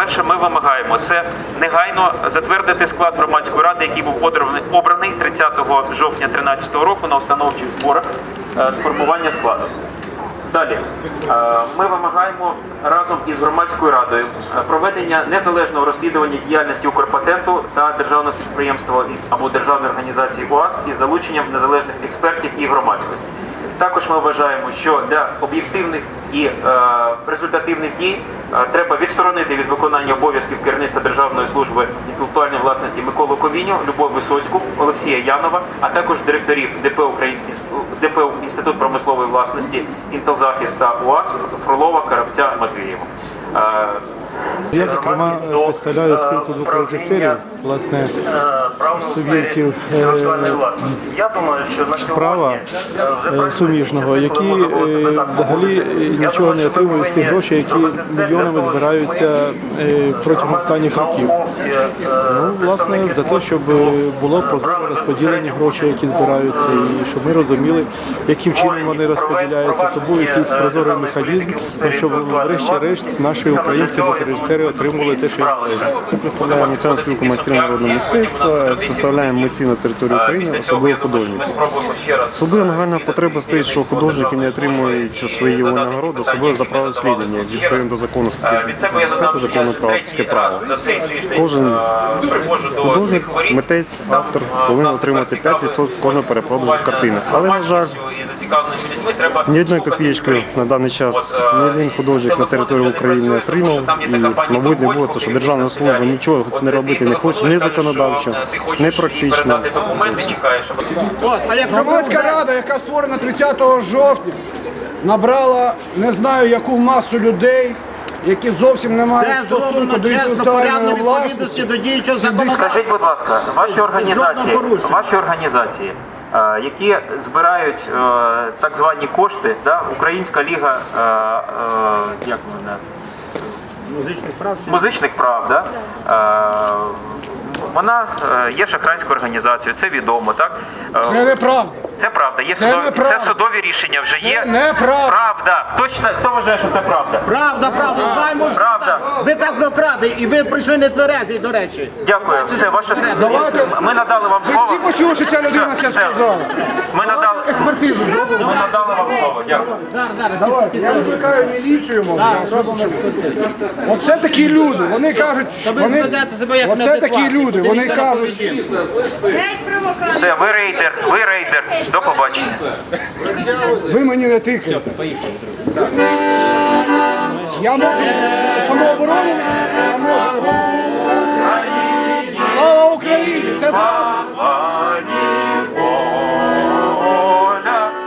перше, ми вимагаємо це негайно затвердити склад громадської ради, який був обраний- обраний 30 жовтня 2013 року на установчих зборах е, сформування складу. Далі е, ми вимагаємо разом із громадською радою е, проведення незалежного розслідування діяльності Укрпатенту та державного підприємства або державної організації УАСП із залученням незалежних експертів і громадськості. Також ми вважаємо, що для об'єктивних і е, результативних дій е, треба відсторонити від виконання обов'язків керівництва Державної служби інтелектуальної власності Миколу Ковіню, Любов Висоцьку, Олексія Янова, а також директорів ДП Український ДП Інститут промислової власності Інтелзахист та УАС Фролова, Карабця, Матвієва. Е, Я, зокрема, представляю спілку звукорежисерів, управління, власне, е, суб'єктів, е, права, е, е, суміжного, які взагалі нічого не отримують з тих грошей, які мільйонами збираються протягом останніх років. Ну, власне, за те, щоб було прозоро розподілені гроші, які збираються, і щоб ми розуміли, яким чином вони розподіляються, щоб був якийсь прозорий механізм, щоб врешті-решт наші українські звукорежисери отримували те, що їм належить. Ми представляємо національну спілку майстрів народного мистецтва, представляємо митці на території України, особливо художників. Особливо нагальна потреба стоїть, що художники не отримують свої нагороди, особливо за право слідання, відповідно до закону статті 25 закону про авторське право. Кожен художник, митець, автор повинен отримати 5% кожного перепродажу картини. Але, на жаль, ні одної копієчки на даний час ні один художник на території України не отримав. І, мабуть, не буде, тому що державна служба нічого не робити не хоче, не законодавчо, не практично. Громадська рада, яка створена 30 жовтня, набрала не знаю яку масу людей, які зовсім не мають Це стосунку до чесно, інтелектуальної власності. до діючого законодавства. Скажіть, будь ласка, ваші організації, ваші організації, е, які збирають е, так звані кошти, да, Українська ліга е, е, як вона? Музичних прав. музичних прав, да? е, вона е, є шахрайською організацією, це відомо, так? Е, Це неправда. Це правда. Є Це судові, це судові рішення вже є. Це неправда. Правда. Хто, чита- хто вважає, що це правда? Правда, правда, знаємо всі. Правда. так. Ви казнокради, і ви прийшли не тверезі, до речі. Дякую. Все, ваше Давайте. Ми надали вам Ви слово. всі почули, що ця людина це все. сказала. Ми надали, Експертизу ми надали вам слово. Дякую. Зараз, зараз. Давайте, я викликаю міліцію, може. я. Оце такі люди, вони кажуть, Та ви вони, зведете себе як оце такі люди, вони Подивіться на кажуть, поведінку. Геть провокатор. Все, ви рейдер, ви рейдер. До побачення. ви мені не тикаєте. Я можу самооборону. Слава Україні! Це